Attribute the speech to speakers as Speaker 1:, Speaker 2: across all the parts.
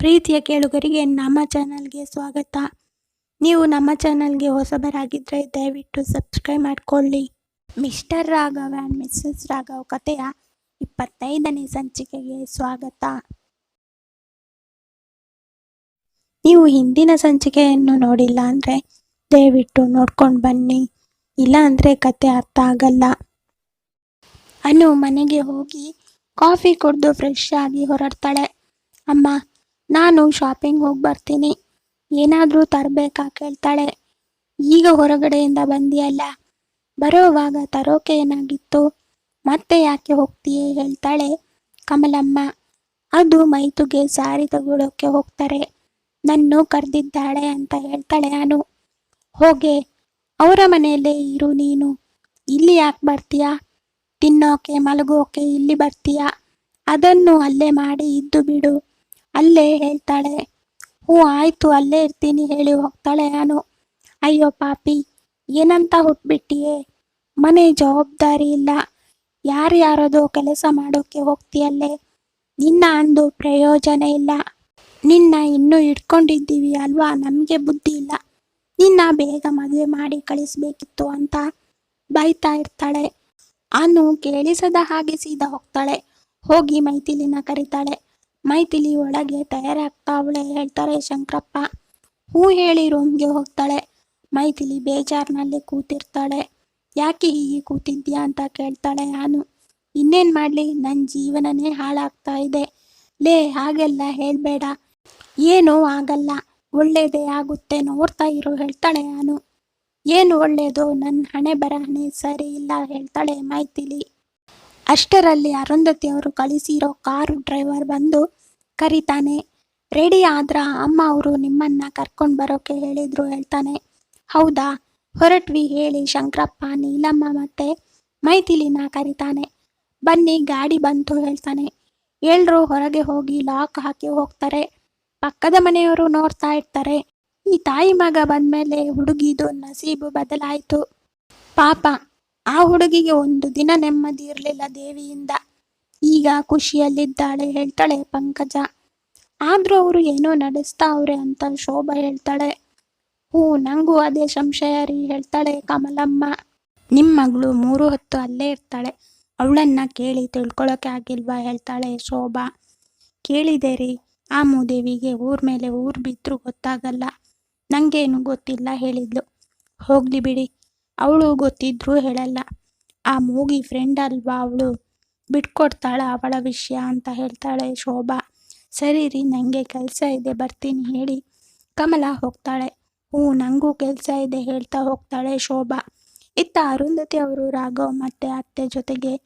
Speaker 1: ಪ್ರೀತಿಯ ಕೇಳುಗರಿಗೆ ನಮ್ಮ ಚಾನಲ್ಗೆ ಸ್ವಾಗತ. ನೀವು ನಮ್ಮ ಚಾನಲ್ಗೆ ಹೊಸಬರಾಗಿದ್ದರೆ ದಯವಿಟ್ಟು ಸಬ್ಸ್ಕ್ರೈಬ್ ಮಾಡಿಕೊಳ್ಳಿ. Mister Raghav and missus Raghav ಕಥೆಯ ಇಪ್ಪತ್ತೈದನೇ ಸಂಚಿಕೆಗೆ ಸ್ವಾಗತ. ನೀವು ಹಿಂದಿನ ಸಂಚಿಕೆಯನ್ನು ನೋಡಿಲ್ಲ ಅಂದರೆ ದಯವಿಟ್ಟು ನೋಡ್ಕೊಂಡು ಬನ್ನಿ. ಇಲ್ಲ ಅಂದರೆ ಕತೆ ಅರ್ಥ ಆಗಲ್ಲ. ಅನು ಮನೆಗೆ ಹೋಗಿ ಕಾಫಿ ಕುಡಿದು ಫ್ರೆಶ್ ಆಗಿ ಹೊರಡ್ತಾಳೆ. ಅಮ್ಮ ನಾನು ಶಾಪಿಂಗ್ ಹೋಗಿ ಬರ್ತೀನಿ. ಏನಾದರೂ ತರಬೇಕಾ ಕೇಳ್ತಾಳೆ. ಈಗ ಹೊರಗಡೆಯಿಂದ ಬಂದಿಯಲ್ಲ. ಬರೋವಾಗ ತರೋಕೆ ಏನಾಗಿತ್ತು? ಮತ್ತೆ ಯಾಕೆ ಹೋಗ್ತೀಯೇ ಹೇಳ್ತಾಳೆ ಕಮಲಮ್ಮ. ಅದು ಮೈತುಗೆ ಸಾರಿ ತಗೊಳ್ಳೋಕೆ ಹೋಗ್ತಾರೆ. ನನ್ನು ಕರೆದಿದ್ದಾಳೆ ಅಂತ ಹೇಳ್ತಾಳೆ ನಾನು ಹೋಗೆ, ಅವರ ಮನೆಯಲ್ಲೇ ಇರು ನೀನು. ಇಲ್ಲಿ ಯಾಕೆ ಬರ್ತೀಯಾ? ತಿನ್ನೋಕೆ, ಮಲಗೋಕೆ ಇಲ್ಲಿ ಬರ್ತೀಯಾ? ಅದನ್ನು ಅಲ್ಲೇ ಮಾಡಿ ಇದ್ದು ಬಿಡು. ಅಲ್ಲೇ ಹೇಳ್ತಾಳೆ. ಹ್ಞೂ, ಆಯಿತು, ಅಲ್ಲೇ ಇರ್ತೀನಿ ಹೇಳಿ ಹೋಗ್ತಾಳೆ ನಾನು ಅಯ್ಯೋ ಪಾಪಿ, ಏನಂತ ಹುಟ್ಬಿಟ್ಟಿಯೇ? ಮನೆ ಜವಾಬ್ದಾರಿ ಇಲ್ಲ. ಯಾರ್ಯಾರದೋ ಕೆಲಸ ಮಾಡೋಕೆ ಹೋಗ್ತೀಯಲ್ಲೇ? ನಿನ್ನ ಅಂದು ಪ್ರಯೋಜನ ಇಲ್ಲ. ನಿನ್ನ ಇನ್ನೂ ಇಟ್ಕೊಂಡಿದ್ದೀವಿ ಅಲ್ವಾ? ನಮಗೆ ಬುದ್ಧಿ ಇಲ್ಲ. ನಿನ್ನ ಬೇಗ ಮದುವೆ ಮಾಡಿ ಕಳಿಸ್ಬೇಕಿತ್ತು ಅಂತ ಬೈತಾ ಇರ್ತಾಳೆ. ಅನು ಕೇಳಿಸದ ಹಾಗೆ ಸೀದಾ ಹೋಗ್ತಾಳೆ. ಹೋಗಿ ಮೈಥಿಲಿನ ಕರೀತಾಳೆ. ಮೈಥಿಲಿ ಒಳಗೆ ತಯಾರಾಗ್ತಾವಳೆ ಹೇಳ್ತಾರೆ ಶಂಕರಪ್ಪ. ಹೂ ಹೇಳಿ ರೂಮ್ಗೆ ಹೋಗ್ತಾಳೆ. ಮೈಥಿಲಿ ಬೇಜಾರಿನಲ್ಲಿ ಕೂತಿರ್ತಾಳೆ. ಯಾಕೆ ಹೀಗೆ ಕೂತಿದ್ಯಾ ಅಂತ ಕೇಳ್ತಾಳೆ ನಾನು ಇನ್ನೇನು ಮಾಡಲಿ ನನ್ನ ಜೀವನನೇ ಹಾಳಾಗ್ತಾ ಇದೆ. ಲೇ, ಹಾಗೆಲ್ಲ ಹೇಳಬೇಡ. ಏನೂ ಆಗಲ್ಲ. ಒಳ್ಳೇದೇ ಆಗುತ್ತೆ ನೋಡ್ತಾ ಇರು ಹೇಳ್ತಾಳೆ ನಾನು ಏನು ಒಳ್ಳೆಯದು ನನ್ನ ಹಣೆ ಬರಹಣೆ ಸರಿ ಇಲ್ಲ ಹೇಳ್ತಾಳೆ ಮೈಥಿಲಿ. ಅಷ್ಟರಲ್ಲಿ ಅರುಂಧತಿ ಅವರು ಕಳಿಸಿರೋ ಕಾರು ಡ್ರೈವರ್ ಬಂದು ಕರೀತಾನೆ, ರೆಡಿ ಆದ್ರ ಅಮ್ಮ ಅವರು ನಿಮ್ಮನ್ನ ಕರ್ಕೊಂಡು ಬರೋಕೆ ಹೇಳಿದ್ರು, ಹೇಳ್ತಾನೆ. ಹೌದಾ? ಹೊರಟ್ವಿ ಹೇಳಿ ಶಂಕರಪ್ಪ, ನೀಲಮ್ಮ ಮತ್ತೆ ಮೈಥಿಲಿನ ಕರೀತಾನೆ. ಬನ್ನಿ ಗಾಡಿ ಬಂತು, ಹೇಳ್ತಾನೆ. ಎಲ್ರು ಹೊರಗೆ ಹೋಗಿ ಲಾಕ್ ಹಾಕಿ ಹೋಗ್ತಾರೆ. ಪಕ್ಕದ ಮನೆಯವರು ನೋಡ್ತಾ ಇರ್ತಾರೆ. ಈ ತಾಯಿ ಮಗ ಬಂದ್ಮೇಲೆ ಹುಡುಗಿದು ನಸೀಬು ಬದಲಾಯಿತು. ಪಾಪ ಆ ಹುಡುಗಿಗೆ ಒಂದು ದಿನ ನೆಮ್ಮದಿ ಇರಲಿಲ್ಲ ದೇವಿಯಿಂದ. ಈಗ ಖುಷಿಯಲ್ಲಿದ್ದಾಳೆ, ಹೇಳ್ತಾಳೆ, ಪಂಕಜ, ಆದ್ರೂ ಅವರು ಏನೋ ನಡೆಸ್ತಾ ಅವ್ರೆ ಅಂತ ಶೋಭಾ ಹೇಳ್ತಾಳೆ. ಹೂ ನಂಗೂ ಅದೇ ಸಂಶಯ ರೀ, ಹೇಳ್ತಾಳೆ ಕಮಲಮ್ಮ. ನಿಮ್ಮ ಮಗಳು ಮೂರು ಹೊತ್ತು ಅಲ್ಲೇ ಇರ್ತಾಳೆ. ಅವಳನ್ನ ಕೇಳಿ ತಿಳ್ಕೊಳಕ್ಕೆ ಆಗಿಲ್ವಾ? ಹೇಳ್ತಾಳೆ ಶೋಭಾ. ಕೇಳಿದೆ ರೀ, ಆ ಮೂದೇವಿಗೆ ಊರ್ ಮೇಲೆ ಊರ್ ಬಿದ್ರೂ ಗೊತ್ತಾಗಲ್ಲ. ನಂಗೇನು ಗೊತ್ತಿಲ್ಲ, ಹೇಳಿದ್ಲು. ಹೋಗ್ಲಿ ಬಿಡಿ ಅವಳು ಗೊತ್ತಿದ್ರೂ ಹೇಳಲ್ಲ. ಆ ಮೂಗಿ ಫ್ರೆಂಡ್ ಅಲ್ವಾ ಅವಳು? ಬಿಟ್ಕೊಡ್ತಾಳ ಅವಳ ವಿಷಯ ಅಂತ ಹೇಳ್ತಾಳೆ ಶೋಭಾ. ಸರಿ ರೀ ನನಗೆ ಕೆಲಸ ಇದೆ, ಬರ್ತೀನಿ ಹೇಳಿ. ಕಮಲ ಹೋಗ್ತಾಳೆ. ಹ್ಞೂ ನನಗೂ ಕೆಲಸ ಇದೆ ಹೇಳ್ತಾ ಹೋಗ್ತಾಳೆ ಶೋಭಾ. ಇತ್ತ ಅರುಂಧತಿ ಅವರು, ರಾಘವ್ ಮತ್ತೆ ಅತ್ತೆ ಜೊತೆಗೆ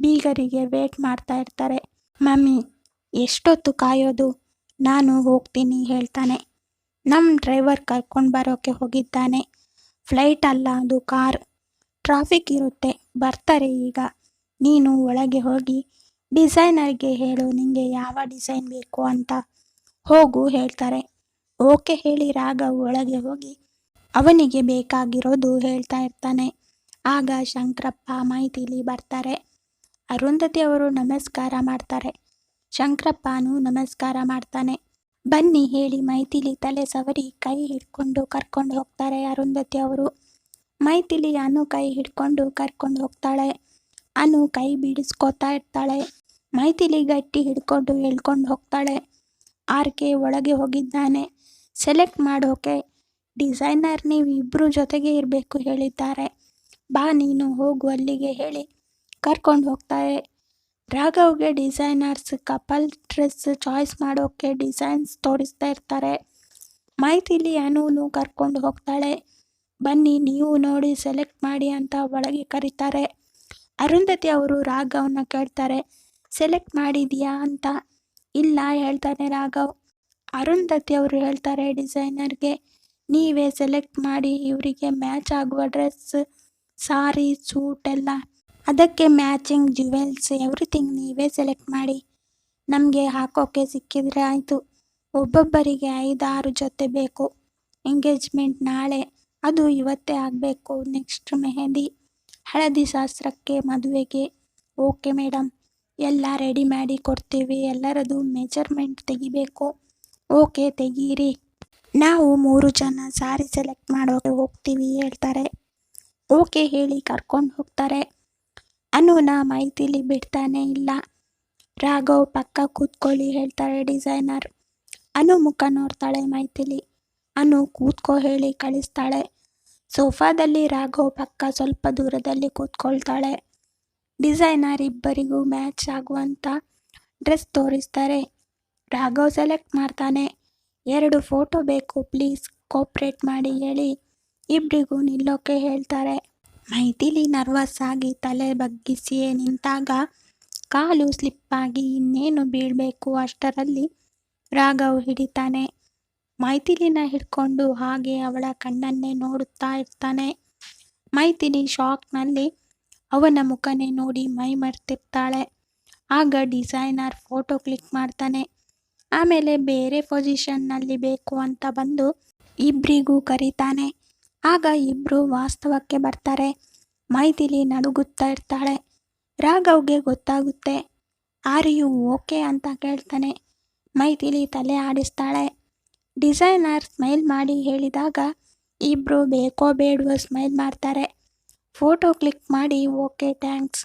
Speaker 1: ಬೀಗರಿಗೆ ವೇಟ್ ಮಾಡ್ತಾ ಇರ್ತಾರೆ. ಮಮ್ಮಿ, ಎಷ್ಟೊತ್ತು ಕಾಯೋದು? ನಾನು ಹೋಗ್ತೀನಿ ಹೇಳ್ತಾನೆ. ನಮ್ಮ ಡ್ರೈವರ್ ಕರ್ಕೊಂಡು ಬರೋಕೆ ಹೋಗಿದ್ದಾನೆ. ಫ್ಲೈಟ್ ಅಲ್ಲ, ಅದು ಕಾರ್. ಟ್ರಾಫಿಕ್ ಇರುತ್ತೆ, ಬರ್ತಾರೆ ಈಗ. ನೀನು ಒಳಗೆ ಹೋಗಿ, ಡಿಸೈನರ್ಗೆ ಹೇಳು, ನಿಂಗೆ ಯಾವ ಡಿಸೈನ್ ಬೇಕು ಅಂತ ಹೋಗು, ಹೇಳ್ತಾರೆ. ಓಕೆ, ಹೇಳಿ ರಾಘವ್ ಒಳಗೆ ಹೋಗಿ, ಅವನಿಗೆ ಬೇಕಾಗಿರೋದು ಹೇಳ್ತಾ ಇರ್ತಾನೆ. ಆಗ ಶಂಕರಪ್ಪ ಮೈತಿಲಿ ಬರ್ತಾರೆ. ಅರುಂಧತಿ ಅವರು ನಮಸ್ಕಾರ ಮಾಡ್ತಾರೆ. ಶಂಕರಪ್ಪನೂ ನಮಸ್ಕಾರ ಮಾಡ್ತಾನೆ. ಬನ್ನಿ ಹೇಳಿ. ಮೈಥಿಲಿ ತಲೆ ಸವರಿ, ಕೈ ಹಿಡ್ಕೊಂಡು ಕರ್ಕೊಂಡು ಹೋಗ್ತಾರೆ ಅರುಂಧತಿ ಅವರು. ಮೈಥಿಲಿ ಅನು ಕೈ ಹಿಡ್ಕೊಂಡು ಕರ್ಕೊಂಡು ಹೋಗ್ತಾಳೆ. ಅನು ಕೈ ಬಿಡಿಸ್ಕೊತಾ ಇರ್ತಾಳೆ. ಮೈಥಿಲಿ ಗಟ್ಟಿ ಹಿಡ್ಕೊಂಡು ಹೇಳ್ಕೊಂಡು ಹೋಗ್ತಾಳೆ. ಆರ್ ಕೆ ಒಳಗೆ ಹೋಗಿದ್ದಾನೆ. ಸೆಲೆಕ್ಟ್ ಮಾಡೋಕೆ ಡಿಸೈನರ್ ನೀವು ಇಬ್ಬರು ಜೊತೆಗೆ ಇರಬೇಕು ಹೇಳಿದ್ದಾರೆ. ಬಾ ನೀನು ಹೋಗು ಅಲ್ಲಿಗೆ ಹೇಳಿ ಕರ್ಕೊಂಡು ಹೋಗ್ತಾರೆ ರಾಘವ್ಗೆ ಡಿಸೈನರ್ಸ್, ಕಪಲ್ ಡ್ರೆಸ್ ಚಾಯ್ಸ್ ಮಾಡೋಕ್ಕೆ ಡಿಸೈನ್ಸ್ ತೋರಿಸ್ತಾ ಇರ್ತಾರೆ. ಮೈಥಿಲಿ ಅನೂನು ಕರ್ಕೊಂಡು ಹೋಗ್ತಾಳೆ. ಬನ್ನಿ, ನೀವು ನೋಡಿ ಸೆಲೆಕ್ಟ್ ಮಾಡಿ ಅಂತ ಒಳಗೆ ಕರೀತಾರೆ. ಅರುಂಧತಿ ಅವರು ರಾಘವ್ನ ಕೇಳ್ತಾರೆ, ಸೆಲೆಕ್ಟ್ ಮಾಡಿದೀಯಾ ಅಂತ? ಇಲ್ಲ, ಹೇಳ್ತಾನೆ ರಾಘವ್. ಅರುಂಧತಿ ಅವರು ಹೇಳ್ತಾರೆ ಡಿಸೈನರ್ಗೆ, ನೀವೇ ಸೆಲೆಕ್ಟ್ ಮಾಡಿ, ಇವರಿಗೆ ಮ್ಯಾಚ್ ಆಗುವ ಡ್ರೆಸ್, ಸಾರಿ, ಸೂಟ್ ಎಲ್ಲ ಅದಕ್ಕೆ ಮ್ಯಾಚಿಂಗ್ ಜ್ಯುವೆಲ್ಸ್ ಎವ್ರಿಥಿಂಗ್ ನೀವೇ ಸೆಲೆಕ್ಟ್ ಮಾಡಿ ನಮಗೆ ಹಾಕೋಕೆ ಸಿಕ್ಕಿದ್ರೆ ಆಯಿತು. ಒಬ್ಬೊಬ್ಬರಿಗೆ ಐದಾರು ಜೊತೆ ಬೇಕು. ಎಂಗೇಜ್ಮೆಂಟ್ ನಾಳೆ, ಅದು ಇವತ್ತೇ ಆಗಬೇಕು. ನೆಕ್ಸ್ಟ್ ಮೆಹಂದಿ, ಹಳದಿ ಶಾಸ್ತ್ರಕ್ಕೆ ಮದುವೆಗೆ. ಓಕೆ ಮೇಡಮ್ ಎಲ್ಲ ರೆಡಿ ಮಾಡಿ ಕೊಡ್ತೀವಿ. ಎಲ್ಲರದು ಮೆಜರ್ಮೆಂಟ್ ತೆಗಿಬೇಕು. ಓಕೆ ತೆಗೀರಿ. ನಾವು ಮೂರು ಜನ ಸಾರಿ ಸೆಲೆಕ್ಟ್ ಮಾಡೋಕೆ ಹೋಗ್ತೀವಿ ಹೇಳ್ತಾರೆ. ಓಕೆ ಹೇಳಿ ಕರ್ಕೊಂಡು ಹೋಗ್ತಾರೆ. ಅನುನ ಮೈತಿಲಿ ಬಿಡ್ತಾನೆ ಇಲ್ಲ. ರಾಘವ್ ಪಕ್ಕ ಕೂತ್ಕೊಳ್ಳಿ ಹೇಳ್ತಾರೆ ಡಿಸೈನರ್. ಅನು ಮುಖ ನೋಡ್ತಾಳೆ ಮೈಥಿಲಿ. ಅನು ಕೂತ್ಕೋ ಹೇಳಿ ಕಳಿಸ್ತಾಳೆ. ಸೋಫಾದಲ್ಲಿ ರಾಘವ್ ಪಕ್ಕ ಸ್ವಲ್ಪ ದೂರದಲ್ಲಿ ಕೂತ್ಕೊಳ್ತಾಳೆ. ಡಿಸೈನರ್ ಇಬ್ಬರಿಗೂ ಮ್ಯಾಚ್ ಆಗುವಂಥ ಡ್ರೆಸ್ ತೋರಿಸ್ತಾರೆ. ರಾಘವ್ ಸೆಲೆಕ್ಟ್ ಮಾಡ್ತಾನೆ. ಎರಡು ಫೋಟೋ ಬೇಕು ಪ್ಲೀಸ್ ಕೋಪ್ರೇಟ್ ಮಾಡಿ ಹೇಳಿ. ಇಬ್ಬರಿಗೂ ನಿಲ್ಲೋಕೆ ಹೇಳ್ತಾರೆ. ಮೈಥಿಲಿ ನರ್ವಸ್ ಆಗಿ ತಲೆ ಬಗ್ಗಿಸಿಯೇ ನಿಂತಾಗ ಕಾಲು ಸ್ಲಿಪ್ಪಾಗಿ ಇನ್ನೇನು ಬೀಳಬೇಕು ಅಷ್ಟರಲ್ಲಿ ರಾಘವ್ ಹಿಡಿತಾನೆ ಮೈಥಿಲಿನ ಹಿಡ್ಕೊಂಡು ಹಾಗೆ ಅವಳ ಕಣ್ಣನ್ನೇ ನೋಡುತ್ತಾ ಇರ್ತಾನೆ ಮೈಥಿಲಿ ಶಾಕ್ನಲ್ಲಿ ಅವನ ಮುಖನೇ ನೋಡಿ ಮೈ ಮರ್ತಿರ್ತಾಳೆ ಆಗ ಡಿಸೈನರ್ ಫೋಟೋ ಕ್ಲಿಕ್ ಮಾಡ್ತಾನೆ ಆಮೇಲೆ ಬೇರೆ ಪೊಸಿಷನ್ನಲ್ಲಿ ಬೇಕು ಅಂತ ಬಂದು ಇಬ್ಬರಿಗೂ ಕರೀತಾನೆ ಆಗ ಇಬ್ರು ವಾಸ್ತವಕ್ಕೆ ಬರ್ತಾರೆ. ಮೈಥಿಲಿ ನಡುಗುತ್ತಾ ಇರ್ತಾಳೆ. ರಾಘವ್ಗೆ ಗೊತ್ತಾಗುತ್ತೆ, ಆರಿಯು ಓಕೆ ಅಂತ ಕೇಳ್ತಾನೆ. ಮೈಥಿಲಿ ತಲೆ ಆಡಿಸ್ತಾಳೆ. ಡಿಸೈನರ್ ಸ್ಮೈಲ್ ಮಾಡಿ ಹೇಳಿದಾಗ ಇಬ್ಬರು ಬೇಕೋ ಬೇಡವೋ ಸ್ಮೈಲ್ ಮಾಡ್ತಾರೆ. ಫೋಟೋ ಕ್ಲಿಕ್ ಮಾಡಿ ಓಕೆ, ಥ್ಯಾಂಕ್ಸ್.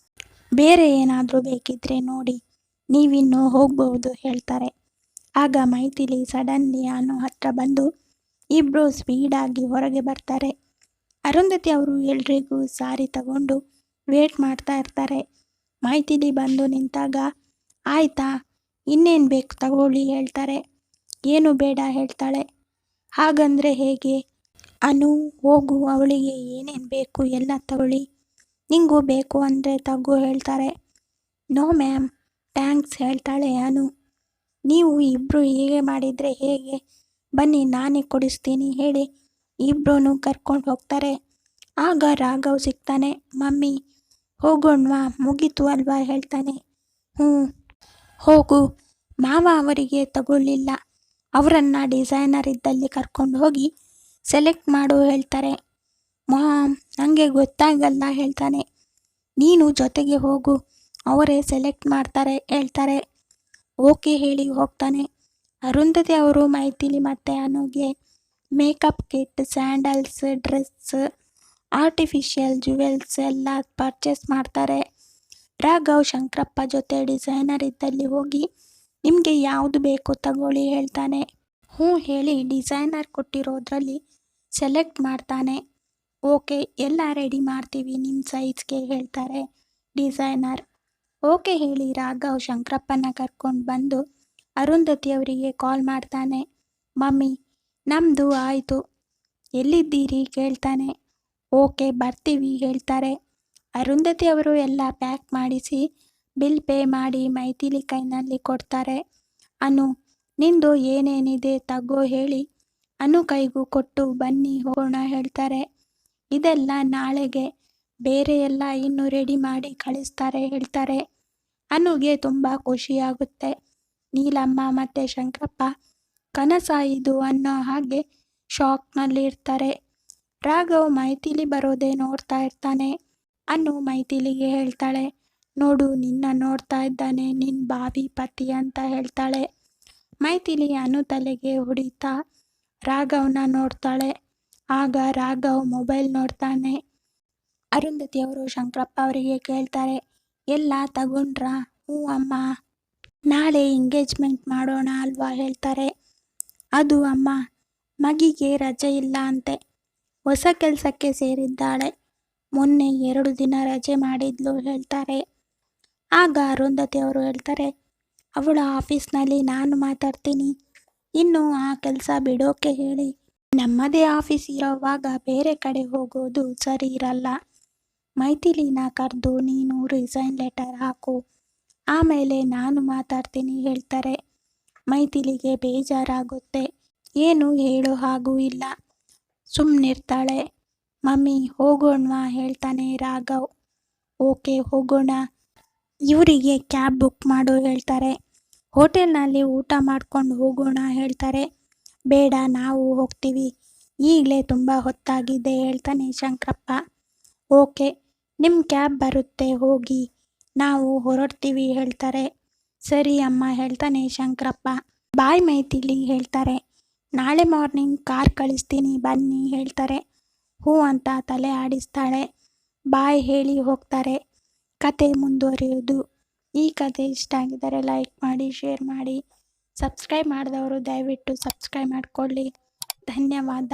Speaker 1: ಬೇರೆ ಏನಾದರೂ ಬೇಕಿದ್ರೆ ನೋಡಿ, ನೀವಿನ್ನೂ ಹೋಗ್ಬಹುದು ಹೇಳ್ತಾರೆ. ಆಗ ಮೈಥಿಲಿ ಸಡನ್ಲಿ ಅನ್ನೋ ಹತ್ರ ಬಂದು ಇಬ್ಬರು ಸ್ಪೀಡಾಗಿ ಹೊರಗೆ ಬರ್ತಾರೆ. ಅರುಂಧತಿ ಅವರು ಎಲ್ರಿಗೂ ಸಾರಿ ತಗೊಂಡು ವೇಟ್ ಮಾಡ್ತಾ ಇರ್ತಾರೆ. ಮಾಹಿತಿಲಿ ಬಂದು ನಿಂತಾಗ, ಆಯ್ತಾ, ಇನ್ನೇನು ಬೇಕು ತಗೊಳ್ಳಿ, ಹೇಳ್ತಾರೆ. ಏನು ಬೇಡ, ಹೇಳ್ತಾಳೆ. ಹಾಗಂದರೆ ಹೇಗೆ? ಅನು, ಹೋಗು, ಅವಳಿಗೆ ಏನೇನು ಬೇಕು ಎಲ್ಲ ತಗೊಳ್ಳಿ. ನಿಂಗೂ ಬೇಕು ಅಂದರೆ ತಗೋ, ಹೇಳ್ತಾರೆ. ನೋ ಮ್ಯಾಮ್, ಥ್ಯಾಂಕ್ಸ್, ಹೇಳ್ತಾಳೆ ಅನು. ನೀವು ಇಬ್ಬರು ಹೀಗೆ ಮಾಡಿದರೆ ಹೇಗೆ? ಬನ್ನಿ, ನಾನೇ ಕೊಡಿಸ್ತೀನಿ, ಹೇಳಿ. ಇಬ್ಬರೂ ಕರ್ಕೊಂಡು ಹೋಗ್ತಾರೆ. ಆಗ ರಾಘವ್ ಸಿಗ್ತಾನೆ. ಮಮ್ಮಿ, ಹೋಗೋಣ್ವಾ? ಮುಗೀತು ಅಲ್ವಾ? ಹೇಳ್ತಾನೆ. ಹ್ಞೂ. ಹೋಗು. ಮಾವ ಅವರಿಗೆ ತಗೊಳ್ಳಿಲ್ಲ. ಅವರನ್ನು ಡಿಸೈನರ್ ಇದ್ದಲ್ಲಿ ಕರ್ಕೊಂಡು ಹೋಗಿ ಸೆಲೆಕ್ಟ್ ಮಾಡು ಹೇಳ್ತಾರೆ. ಮಾಮ್ ನನಗೆ ಗೊತ್ತಾಗಲ್ಲ ಹೇಳ್ತಾನೆ. ನೀನು ಜೊತೆಗೆ ಹೋಗು. ಅವರೇ ಸೆಲೆಕ್ಟ್ ಮಾಡ್ತಾರೆ ಹೇಳ್ತಾರೆ. ಓಕೆ ಹೇಳಿ ಹೋಗ್ತಾನೆ. ಅರುಂಧತಿ ಅವರು ಮೈಥಿಲಿ ಮತ್ತು ಅನುಗೆ makeup kit sandals dress artificial jewels ಎಲ್ಲ ಪರ್ಚೇಸ್ ಮಾಡ್ತಾರೆ. ರಾಘವ್ ಶಂಕರಪ್ಪ ಜೊತೆ ಡಿಸೈನರ್ ಇದ್ದಲ್ಲಿ ಹೋಗಿ ನಿಮಗೆ ಯಾವುದು ಬೇಕು ತಗೊಳ್ಳಿ ಹೇಳ್ತಾನೆ. ಹ್ಞೂ ಹೇಳಿ ಡಿಸೈನರ್ ಕೊಟ್ಟಿರೋದ್ರಲ್ಲಿ ಸೆಲೆಕ್ಟ್ ಮಾಡ್ತಾನೆ. ಓಕೆ, ಎಲ್ಲ ರೆಡಿ ಮಾಡ್ತೀವಿ ನಿಮ್ಮ ಸೈಜ್ಗೆ ಹೇಳ್ತಾರೆ ಡಿಸೈನರ್ ಓಕೆ ಹೇಳಿ ರಾಘವ್ ಶಂಕರಪ್ಪನ ಕರ್ಕೊಂಡು ಬಂದು ಅರುಂಧತಿ ಅವರಿಗೆ ಕಾಲ್ ಮಾಡ್ತಾನೆ. ಮಮ್ಮಿ ನಮ್ಮದು ಆಯಿತು. ಎಲ್ಲಿದ್ದೀರಿ? ಕೇಳ್ತಾನೆ. ಓಕೆ, ಬರ್ತೀವಿ, ಹೇಳ್ತಾರೆ. ಅರುಂಧತಿ ಅವರು ಎಲ್ಲ ಪ್ಯಾಕ್ ಮಾಡಿಸಿ ಬಿಲ್ ಪೇ ಮಾಡಿ ಮೈಥಿಲಿ ಕೈನಲ್ಲಿ ಕೊಡ್ತಾರೆ. ಅನು, ನಿಂದು ಏನೇನಿದೆ ತಗೋ ಹೇಳಿ. ಅನು ಕೈಗೂ ಕೊಟ್ಟು ಬನ್ನಿ, ಹೋಗೋಣ, ಹೇಳ್ತಾರೆ. ಇದೆಲ್ಲ ನಾಳೆಗೆ. ಬೇರೆ ಎಲ್ಲ ಇನ್ನು ರೆಡಿ ಮಾಡಿ ಕಳಿಸ್ತಾರೆ, ಹೇಳ್ತಾರೆ. ಅನುಗೆ ತುಂಬ ಖುಷಿಯಾಗುತ್ತೆ. ನೀಲಮ್ಮ ಮತ್ತು ಶಂಕರಪ್ಪ ಕನಸ ಇದು ಅನ್ನೋ ಹಾಗೆ ಶಾಕ್ನಲ್ಲಿ ಇರ್ತಾರೆ. ರಾಘವ್ ಮೈಥಿಲಿ ಬರೋದೇ ನೋಡ್ತಾ ಇರ್ತಾನೆ. ಅನ್ನು ಮೈಥಿಲಿಗೆ ಹೇಳ್ತಾಳೆ, ನೋಡು, ನಿನ್ನ ನೋಡ್ತಾ ಇದ್ದಾನೆ ನಿನ್ನ ಬಾವಿ ಪತಿ ಅಂತ ಹೇಳ್ತಾಳೆ. ಮೈಥಿಲಿ ಅನು ತಲೆಗೆ ಹೊಡಿತಾ ರಾಘವ್ನ ನೋಡ್ತಾಳೆ. ಆಗ ರಾಘವ್ ಮೊಬೈಲ್ ನೋಡ್ತಾನೆ. ಅರುಂಧತಿಯವರು ಶಂಕರಪ್ಪ ಅವರಿಗೆ ಕೇಳ್ತಾರೆ, ಎಲ್ಲ ತಗೊಂಡ್ರಾ? ಹ್ಞೂ ಅಮ್ಮ. ನಾಳೆ ಎಂಗೇಜ್ಮೆಂಟ್ ಮಾಡೋಣ ಅಲ್ವಾ ಹೇಳ್ತಾರೆ. ಅದು ಅಮ್ಮ, ಮಗಿಗೆ ರಜೆ ಇಲ್ಲ ಅಂತೆ. ಹೊಸ ಕೆಲಸಕ್ಕೆ ಸೇರಿದ್ದಾಳೆ. ಮೊನ್ನೆ ಎರಡು ದಿನ ರಜೆ ಮಾಡಿದ್ಲು ಹೇಳ್ತಾರೆ. ಆಗ ಅರುಂಧತಿ ಅವರು ಹೇಳ್ತಾರೆ, ಅವಳ ಆಫೀಸ್ನಲ್ಲಿ ನಾನು ಮಾತಾಡ್ತೀನಿ. ಇನ್ನು ಆ ಕೆಲಸ ಬಿಡೋಕೆ ಹೇಳಿ. ನಮ್ಮದೇ ಆಫೀಸ್ ಇರೋವಾಗ ಬೇರೆ ಕಡೆ ಹೋಗೋದು ಸರಿ ಇರಲ್ಲ. ಮೈಥಿಲಿನ ಕರೆದು ನೀನು ರಿಸೈನ್ ಲೆಟರ್ ಹಾಕು. ಆಮೇಲೆ ನಾನು ಮಾತಾಡ್ತೀನಿ ಹೇಳ್ತಾರೆ. ಮೈಥಿಲಿಗೆ ಬೇಜಾರಾಗುತ್ತೆ. ಏನು ಹೇಳೋ ಹಾಗೂ ಇಲ್ಲ. ಸುಮ್ಮನಿರ್ತಾಳೆ ಮಮ್ಮಿ, ಹೋಗೋಣವಾ ಹೇಳ್ತಾನೆ ರಾಘವ್. ಓಕೆ, ಹೋಗೋಣ. ಇವರಿಗೆ ಕ್ಯಾಬ್ ಬುಕ್ ಮಾಡು ಹೇಳ್ತಾರೆ. ಹೋಟೆಲ್ನಲ್ಲಿ ಊಟ ಮಾಡ್ಕೊಂಡು ಹೋಗೋಣ ಹೇಳ್ತಾರೆ. ಬೇಡ, ನಾವು ಹೋಗ್ತೀವಿ. ಈಗಲೇ ತುಂಬ ಹೊತ್ತಾಗಿದೆ ಹೇಳ್ತಾನೆ ಶಂಕರಪ್ಪ. ಓಕೆ ನಿಮ್ಮ ಕ್ಯಾಬ್ ಬರುತ್ತೆ, ಹೋಗಿ. ನಾವು ಹೊರಡ್ತೀವಿ ಹೇಳ್ತಾರೆ. ಸರಿ ಅಮ್ಮ ಹೇಳ್ತಾನೆ ಶಂಕರಪ್ಪ. ಬಾಯ್ ಮೈತಿಲಿ ಹೇಳ್ತಾರೆ. ನಾಳೆ ಮಾರ್ನಿಂಗ್ ಕಾರ್ ಕಳಿಸ್ತೀನಿ, ಬನ್ನಿ ಹೇಳ್ತಾರೆ. ಹೂ ಅಂತ ತಲೆ ಆಡಿಸ್ತಾಳೆ. ಬಾಯ್ ಹೇಳಿ ಹೋಗ್ತಾರೆ. ಕತೆ ಮುಂದುವರಿಯೋದು ಈ ಕತೆ ಇಷ್ಟ ಆಗಿದ್ದರೆ ಲೈಕ್ ಮಾಡಿ ಶೇರ್ ಮಾಡಿ. ಸಬ್ಸ್ಕ್ರೈಬ್ ಮಾಡಿದವರು ದಯವಿಟ್ಟು ಸಬ್ಸ್ಕ್ರೈಬ್ ಮಾಡಿಕೊಳ್ಳಿ. ಧನ್ಯವಾದ.